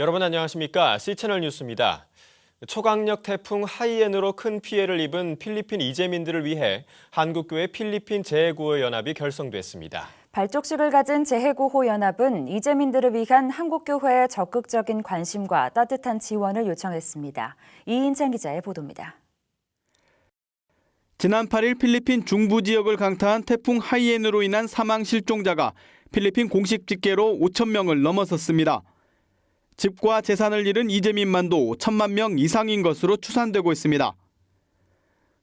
여러분 안녕하십니까? C채널 뉴스입니다. 초강력 태풍 하이엔으로 큰 피해를 입은 필리핀 이재민들을 위해 한국교회 필리핀 재해구호 연합이 결성됐습니다. 발족식을 가진 재해구호 연합은 이재민들을 위한 한국교회의 적극적인 관심과 따뜻한 지원을 요청했습니다. 이인찬 기자의 보도입니다. 지난 8일 필리핀 중부 지역을 강타한 태풍 하이엔으로 인한 사망 실종자가 필리핀 공식 집계로 5천 명을 넘어섰습니다. 집과 재산을 잃은 이재민만도 천만 명 이상인 것으로 추산되고 있습니다.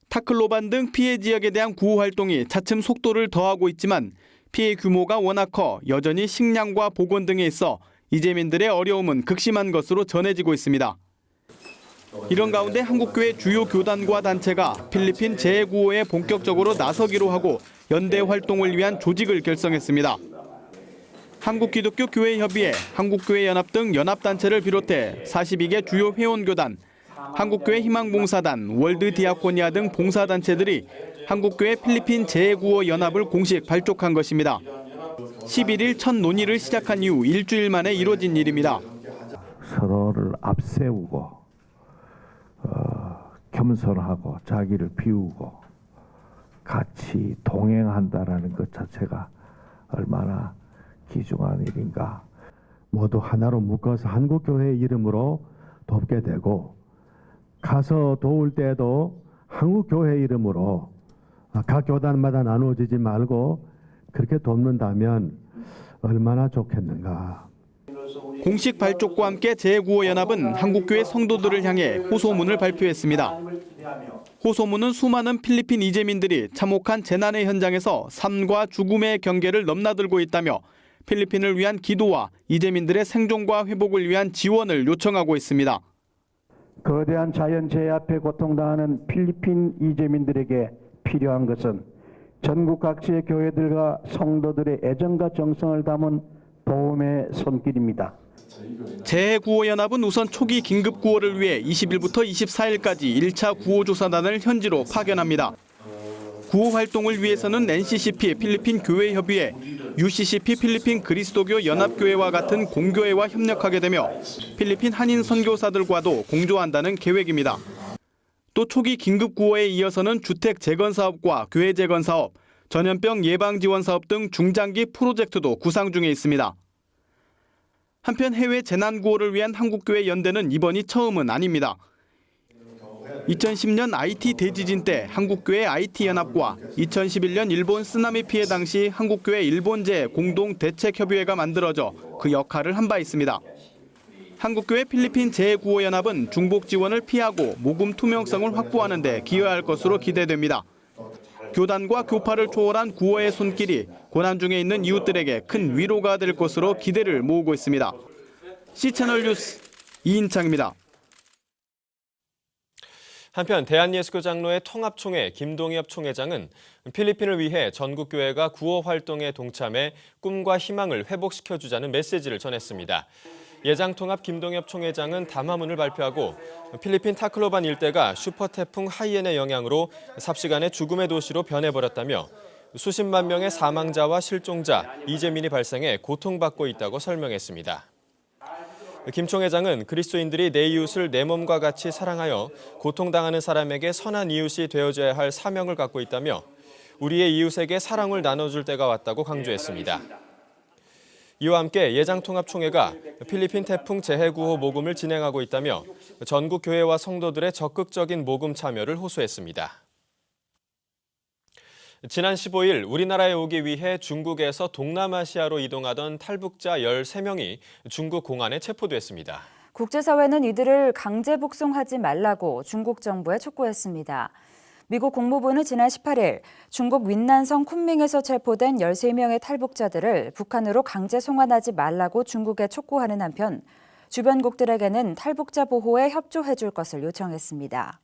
타클로반 등 피해 지역에 대한 구호 활동이 차츰 속도를 더하고 있지만 피해 규모가 워낙 커 여전히 식량과 보건 등에 있어 이재민들의 어려움은 극심한 것으로 전해지고 있습니다. 이런 가운데 한국교회 주요 교단과 단체가 필리핀 재해구호에 본격적으로 나서기로 하고 연대 활동을 위한 조직을 결성했습니다. 한국기독교교회협의회, 한국교회연합 등 연합단체를 비롯해 42개 주요 회원교단, 한국교회 희망봉사단, 월드디아코니아 등 봉사단체들이 한국교회 필리핀 재해구호 연합을 공식 발족한 것입니다. 11일 첫 논의를 시작한 이후 일주일 만에 이뤄진 일입니다. 서로를 앞세우고 어, 겸손하고 자기를 비우고 같이 동행한다라는 것 자체가 얼마나 귀중한 일인가. 모두 하나로 묶어서 한국교회 이름으로 돕게 되고 가서 도울 때도 한국교회 이름으로 각 교단마다 나누어지지 말고 그렇게 돕는다면 얼마나 좋겠는가. 공식 발족과 함께 재구호연합은 한국교회 성도들을 향해 호소문을 발표했습니다. 호소문은 수많은 필리핀 이재민들이 참혹한 재난의 현장에서 삶과 죽음의 경계를 넘나들고 있다며 필리핀을 위한 기도와 이재민들의 생존과 회복을 위한 지원을 요청하고 있습니다. 거대한 자연재해 앞에 고통당하는 필리핀 이재민들에게 필요한 것은 전국 각지의 교회들과 성도들의 애정과 정성을 담은 도움의 손길입니다. 재해구호연합은 우선 초기 긴급 구호를 위해 20일부터 24일까지 1차 구호조사단을 현지로 파견합니다. 구호 활동을 위해서는 NCCP 필리핀 교회협의회, UCCP 필리핀 그리스도교 연합교회와 같은 공교회와 협력하게 되며 필리핀 한인 선교사들과도 공조한다는 계획입니다. 또 초기 긴급 구호에 이어서는 주택 재건 사업과 교회 재건 사업, 전염병 예방 지원 사업 등 중장기 프로젝트도 구상 중에 있습니다. 한편 해외 재난 구호를 위한 한국교회 연대는 이번이 처음은 아닙니다. 2010년 IT 대지진 때 한국교회 IT 연합과 2011년 일본 쓰나미 피해 당시 한국교회 일본재 공동 대책 협의회가 만들어져 그 역할을 한 바 있습니다. 한국교회 필리핀 재구호 연합은 중복 지원을 피하고 모금 투명성을 확보하는 데 기여할 것으로 기대됩니다. 교단과 교파를 초월한 구호의 손길이 고난 중에 있는 이웃들에게 큰 위로가 될 것으로 기대를 모으고 있습니다. C채널 뉴스 이인창입니다. 한편 대한예수교 장로회 통합총회 김동엽 총회장은 필리핀을 위해 전국교회가 구호 활동에 동참해 꿈과 희망을 회복시켜주자는 메시지를 전했습니다. 예장통합 김동엽 총회장은 담화문을 발표하고 필리핀 타클로반 일대가 슈퍼태풍 하이엔의 영향으로 삽시간에 죽음의 도시로 변해버렸다며 수십만 명의 사망자와 실종자, 이재민이 발생해 고통받고 있다고 설명했습니다. 김 총 회장은 그리스도인들이 내 이웃을 내 몸과 같이 사랑하여 고통당하는 사람에게 선한 이웃이 되어줘야 할 사명을 갖고 있다며 우리의 이웃에게 사랑을 나눠줄 때가 왔다고 강조했습니다. 이와 함께 예장통합총회가 필리핀 태풍 재해구호 모금을 진행하고 있다며 전국 교회와 성도들의 적극적인 모금 참여를 호소했습니다. 지난 15일 우리나라에 오기 위해 중국에서 동남아시아로 이동하던 탈북자 13명이 중국 공안에 체포됐습니다. 국제사회는 이들을 강제 북송하지 말라고 중국 정부에 촉구했습니다. 미국 국무부는 지난 18일 중국 윈난성 쿤밍에서 체포된 13명의 탈북자들을 북한으로 강제 송환하지 말라고 중국에 촉구하는 한편 주변국들에게는 탈북자 보호에 협조해 줄 것을 요청했습니다.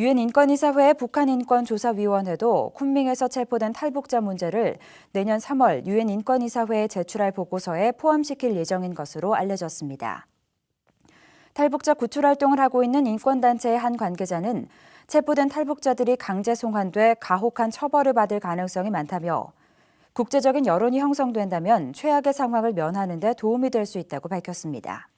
유엔 인권이사회 북한 인권조사위원회도 쿤밍에서 체포된 탈북자 문제를 내년 3월 유엔 인권이사회에 제출할 보고서에 포함시킬 예정인 것으로 알려졌습니다. 탈북자 구출 활동을 하고 있는 인권단체의 한 관계자는 체포된 탈북자들이 강제 송환돼 가혹한 처벌을 받을 가능성이 많다며 국제적인 여론이 형성된다면 최악의 상황을 면하는 데 도움이 될 수 있다고 밝혔습니다.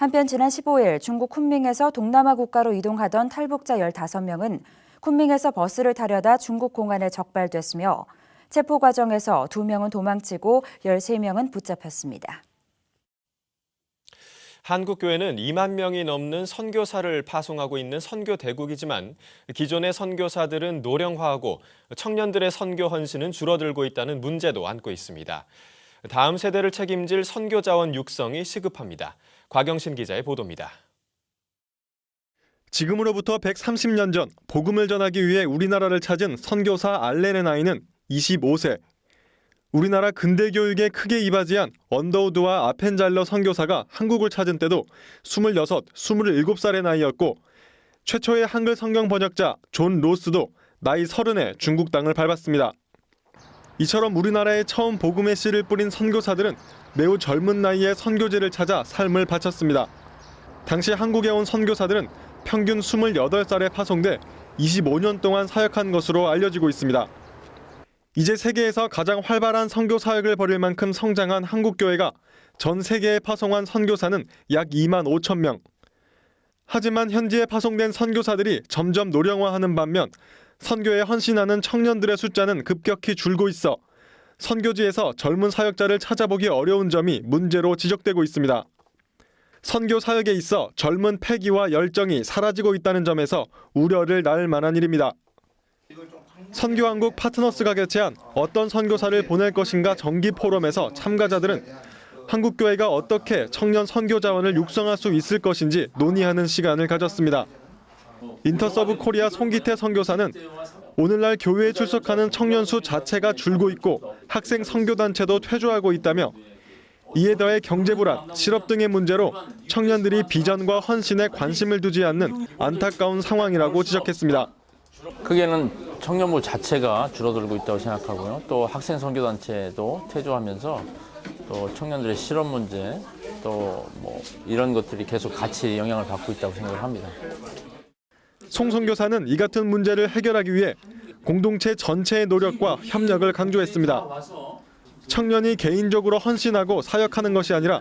한편 지난 15일 중국 쿤밍에서 동남아 국가로 이동하던 탈북자 15명은 쿤밍에서 버스를 타려다 중국 공안에 적발됐으며 체포 과정에서 2명은 도망치고 13명은 붙잡혔습니다. 한국 교회는 2만 명이 넘는 선교사를 파송하고 있는 선교 대국이지만 기존의 선교사들은 노령화하고 청년들의 선교 헌신은 줄어들고 있다는 문제도 안고 있습니다. 다음 세대를 책임질 선교 자원 육성이 시급합니다. 곽영신 기자의 보도입니다. 지금으로부터 130년 전 복음을 전하기 위해 우리나라를 찾은 선교사 알렌의 나이는 25세. 우리나라 근대 교육에 크게 이바지한 언더우드와 아펜잘러 선교사가 한국을 찾은 때도 26, 27살의 나이였고 최초의 한글 성경 번역자 존 로스도 나이 30에 중국 땅을 밟았습니다. 이처럼 우리나라에 처음 복음의 씨를 뿌린 선교사들은 매우 젊은 나이에 선교지를 찾아 삶을 바쳤습니다. 당시 한국에 온 선교사들은 평균 28살에 파송돼 25년 동안 사역한 것으로 알려지고 있습니다. 이제 세계에서 가장 활발한 선교 사역을 벌일 만큼 성장한 한국 교회가 전 세계에 파송한 선교사는 약 2만 5천 명. 하지만 현지에 파송된 선교사들이 점점 노령화하는 반면 선교에 헌신하는 청년들의 숫자는 급격히 줄고 있어 선교지에서 젊은 사역자를 찾아보기 어려운 점이 문제로 지적되고 있습니다. 선교 사역에 있어 젊은 패기와 열정이 사라지고 있다는 점에서 우려를 낳을 만한 일입니다. 선교왕국 파트너스가 개최한 어떤 선교사를 보낼 것인가 정기 포럼에서 참가자들은 한국 교회가 어떻게 청년 선교 자원을 육성할 수 있을 것인지 논의하는 시간을 가졌습니다. 인터서브 코리아 송기태 선교사는 오늘날 교회에 출석하는 청년 수 자체가 줄고 있고 학생 선교 단체도 퇴조하고 있다며 이에 더해 경제 불안, 실업 등의 문제로 청년들이 비전과 헌신에 관심을 두지 않는 안타까운 상황이라고 지적했습니다. 크게는 청년부 자체가 줄어들고 있다고 생각하고요. 또 학생 선교단체도 퇴조하면서 또 청년들의 실업 문제 또 뭐 이런 것들이 계속 같이 영향을 받고 있다고 생각을 합니다. 송 선교사는 이 같은 문제를 해결하기 위해 공동체 전체의 노력과 협력을 강조했습니다. 청년이 개인적으로 헌신하고 사역하는 것이 아니라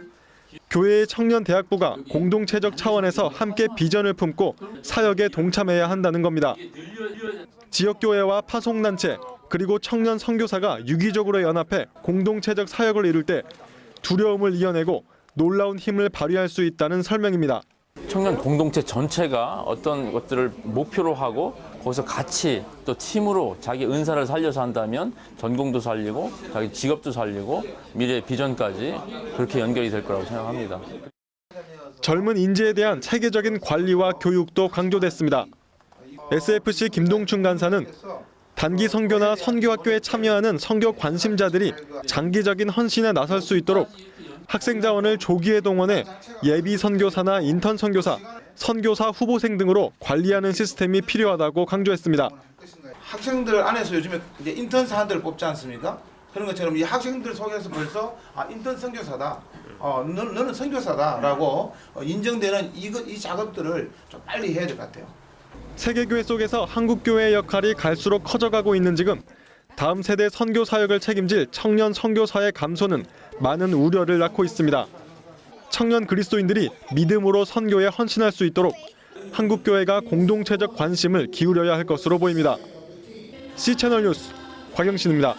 교회의 청년 대학부가 공동체적 차원에서 함께 비전을 품고 사역에 동참해야 한다는 겁니다. 지역 교회와 파송 단체 그리고 청년 선교사가 유기적으로 연합해 공동체적 사역을 이룰 때 두려움을 이겨내고 놀라운 힘을 발휘할 수 있다는 설명입니다. 청년 공동체 전체가 어떤 것들을 목표로 하고 거기서 같이 또 팀으로 자기 은사를 살려서 한다면 전공도 살리고 자기 직업도 살리고 미래 비전까지 그렇게 연결이 될 거라고 생각합니다. 젊은 인재에 대한 체계적인 관리와 교육도 강조됐습니다. SFC 김동춘 간사는 단기 선교나 선교학교에 참여하는 선교 관심자들이 장기적인 헌신에 나설 수 있도록 학생 자원을 조기에 동원해 예비 선교사나 인턴 선교사, 선교사 후보생 등으로 관리하는 시스템이 필요하다고 강조했습니다. 학생들 안에서 요즘에 이제 인턴 사들을 뽑지 않습니까? 그런 것처럼 이 학생들 속에서 벌써 아 인턴 선교사다. 어 너, 너는 선교사다라고 어, 인정되는 이것 이 작업들을 좀 빨리 해야 될 것 같아요. 세계교회 속에서 한국교회의 역할이 갈수록 커져가고 있는 지금 다음 세대 선교 사역을 책임질 청년 선교사의 감소는 많은 우려를 낳고 있습니다. 청년 그리스도인들이 믿음으로 선교에 헌신할 수 있도록 한국교회가 공동체적 관심을 기울여야 할 것으로 보입니다. C채널 뉴스 곽영신입니다.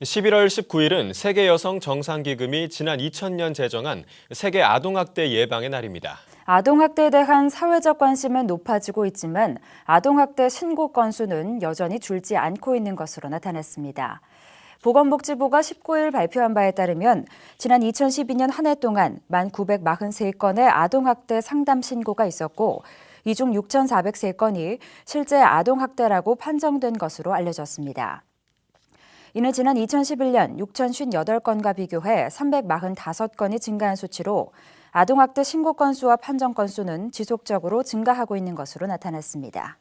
11월 19일은 세계 여성 정상기금이 지난 2000년 제정한 세계 아동학대 예방의 날입니다. 아동학대에 대한 사회적 관심은 높아지고 있지만 아동학대 신고 건수는 여전히 줄지 않고 있는 것으로 나타났습니다. 보건복지부가 19일 발표한 바에 따르면 지난 2012년 한 해 동안 1,943건의 아동학대 상담 신고가 있었고 이 중 6,403건이 실제 아동학대라고 판정된 것으로 알려졌습니다. 이는 지난 2011년 6,058건과 비교해 345건이 증가한 수치로 아동학대 신고 건수와 판정 건수는 지속적으로 증가하고 있는 것으로 나타났습니다.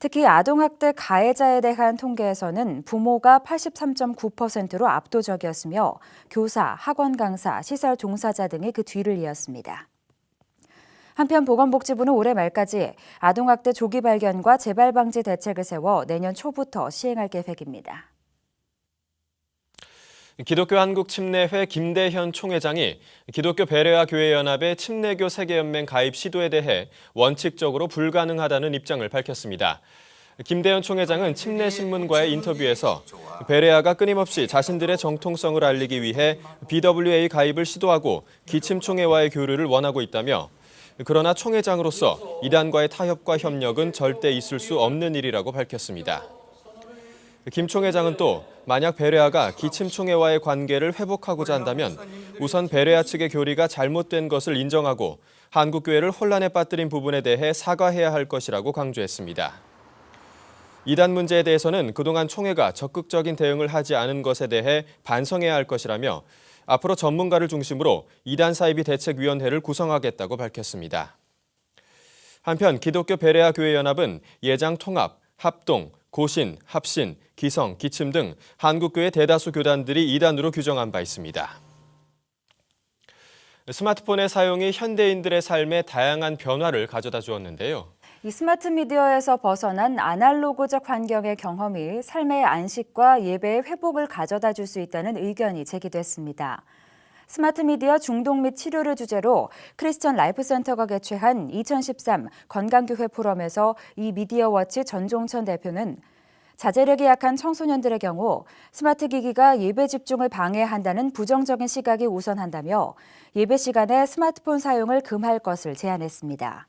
특히 아동학대 가해자에 대한 통계에서는 부모가 83.9%로 압도적이었으며 교사, 학원 강사, 시설 종사자 등이 그 뒤를 이었습니다. 한편 보건복지부는 올해 말까지 아동학대 조기 발견과 재발 방지 대책을 세워 내년 초부터 시행할 계획입니다. 기독교 한국 침례회 김대현 총회장이 기독교 베레아 교회 연합의 침례교 세계연맹 가입 시도에 대해 원칙적으로 불가능하다는 입장을 밝혔습니다. 김대현 총회장은 침례신문과의 인터뷰에서 베레아가 끊임없이 자신들의 정통성을 알리기 위해 BWA 가입을 시도하고 기침총회와의 교류를 원하고 있다며 그러나 총회장으로서 이단과의 타협과 협력은 절대 있을 수 없는 일이라고 밝혔습니다. 김 총회장은 또 만약 베레아가 기침 총회와의 관계를 회복하고자 한다면 우선 베레아 측의 교리가 잘못된 것을 인정하고 한국 교회를 혼란에 빠뜨린 부분에 대해 사과해야 할 것이라고 강조했습니다. 이단 문제에 대해서는 그동안 총회가 적극적인 대응을 하지 않은 것에 대해 반성해야 할 것이라며 앞으로 전문가를 중심으로 이단 사이비 대책위원회를 구성하겠다고 밝혔습니다. 한편 기독교 베레아 교회 연합은 예장 통합, 합동, 고신, 합신, 기성, 기침 등 한국교회 대다수 교단들이 이단으로 규정한 바 있습니다. 스마트폰의 사용이 현대인들의 삶에 다양한 변화를 가져다 주었는데요. 이 스마트 미디어에서 벗어난 아날로그적 환경의 경험이 삶의 안식과 예배의 회복을 가져다 줄 수 있다는 의견이 제기됐습니다. 스마트 미디어 중독 및 치료를 주제로 크리스천 라이프 센터가 개최한 2013 건강교회 포럼에서 이 미디어 워치 전종천 대표는 자제력이 약한 청소년들의 경우 스마트 기기가 예배 집중을 방해한다는 부정적인 시각이 우선한다며 예배 시간에 스마트폰 사용을 금할 것을 제안했습니다.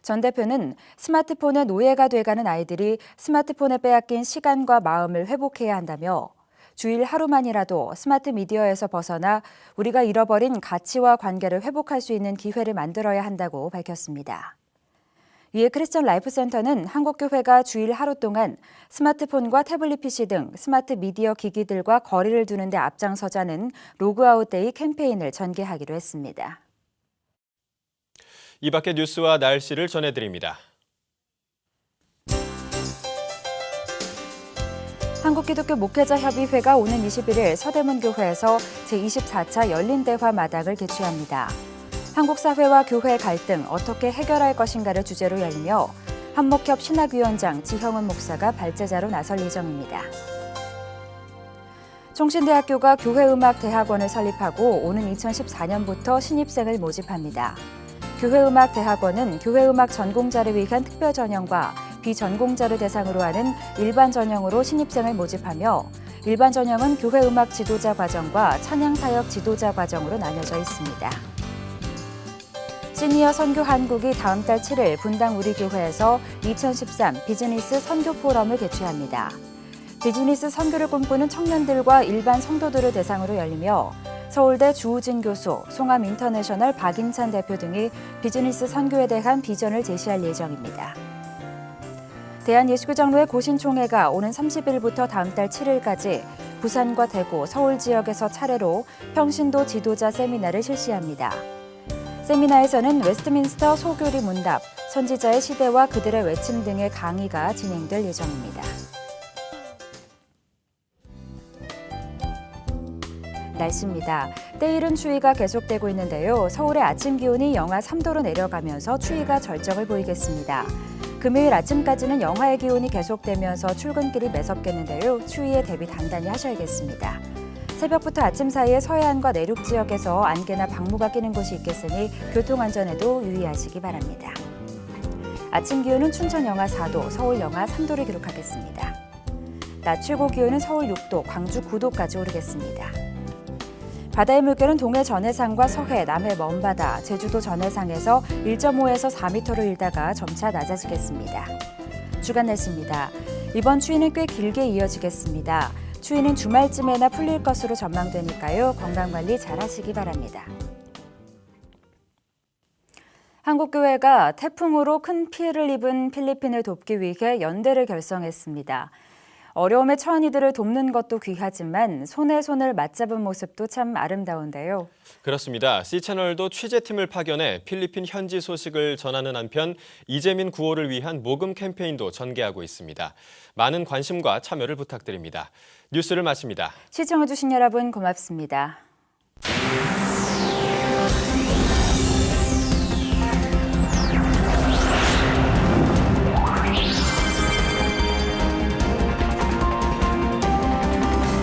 전 대표는 스마트폰의 노예가 돼가는 아이들이 스마트폰에 빼앗긴 시간과 마음을 회복해야 한다며 주일 하루만이라도 스마트 미디어에서 벗어나 우리가 잃어버린 가치와 관계를 회복할 수 있는 기회를 만들어야 한다고 밝혔습니다. 이에 크리스천 라이프 센터는 한국교회가 주일 하루 동안 스마트폰과 태블릿 PC 등 스마트 미디어 기기들과 거리를 두는 데 앞장서자는 로그아웃 데이 캠페인을 전개하기로 했습니다. 이 밖의 뉴스와 날씨를 전해드립니다. 한국기독교 목회자협의회가 오는 21일 서대문교회에서 제24차 열린대화 마당을 개최합니다. 한국 사회와 교회 갈등 어떻게 해결할 것인가를 주제로 열리며 한목협 신학위원장 지형은 목사가 발제자로 나설 예정입니다. 총신대학교가 교회음악대학원을 설립하고 오는 2014년부터 신입생을 모집합니다. 교회음악대학원은 교회음악 전공자를 위한 특별 전형과 비전공자를 대상으로 하는 일반 전형으로 신입생을 모집하며 일반 전형은 교회음악 지도자 과정과 찬양사역 지도자 과정으로 나뉘어져 있습니다. 시니어 선교 한국이 다음 달 7일 분당 우리교회에서 2013 비즈니스 선교 포럼을 개최합니다. 비즈니스 선교를 꿈꾸는 청년들과 일반 성도들을 대상으로 열리며 서울대 주우진 교수, 송암 인터내셔널 박인찬 대표 등이 비즈니스 선교에 대한 비전을 제시할 예정입니다. 대한예수교장로회 고신총회가 오는 30일부터 다음 달 7일까지 부산과 대구, 서울 지역에서 차례로 평신도 지도자 세미나를 실시합니다. 세미나에서는 웨스트민스터 소교리 문답, 선지자의 시대와 그들의 외침 등의 강의가 진행될 예정입니다. 날씨입니다. 때이른 추위가 계속되고 있는데요. 서울의 아침 기온이 영하 3도로 내려가면서 추위가 절정을 보이겠습니다. 금요일 아침까지는 영하의 기온이 계속되면서 출근길이 매섭겠는데요. 추위에 대비 단단히 하셔야겠습니다. 새벽부터 아침 사이에 서해안과 내륙 지역에서 안개나 방무가 끼는 곳이 있겠으니 교통안전에도 유의하시기 바랍니다. 아침 기온은 춘천 영하 4도, 서울 영하 3도를 기록하겠습니다. 낮 최고 기온은 서울 6도, 광주 9도까지 오르겠습니다. 바다의 물결은 동해 전해상과 서해, 남해 먼바다, 제주도 전해상에서 1.5에서 4m로 일다가 점차 낮아지겠습니다. 주간 날씨입니다. 이번 추위는 꽤 길게 이어지겠습니다. 추위는 주말쯤에나 풀릴 것으로 전망되니까요. 건강관리 잘 하시기 바랍니다. 한국교회가 태풍으로 큰 피해를 입은 필리핀을 돕기 위해 연대를 결성했습니다. 어려움에 처한 이들을 돕는 것도 귀하지만 손에 손을 맞잡은 모습도 참 아름다운데요. 그렇습니다. C채널도 취재팀을 파견해 필리핀 현지 소식을 전하는 한편 이재민 구호를 위한 모금 캠페인도 전개하고 있습니다. 많은 관심과 참여를 부탁드립니다. 뉴스를 마칩니다. 시청해주신 여러분 고맙습니다.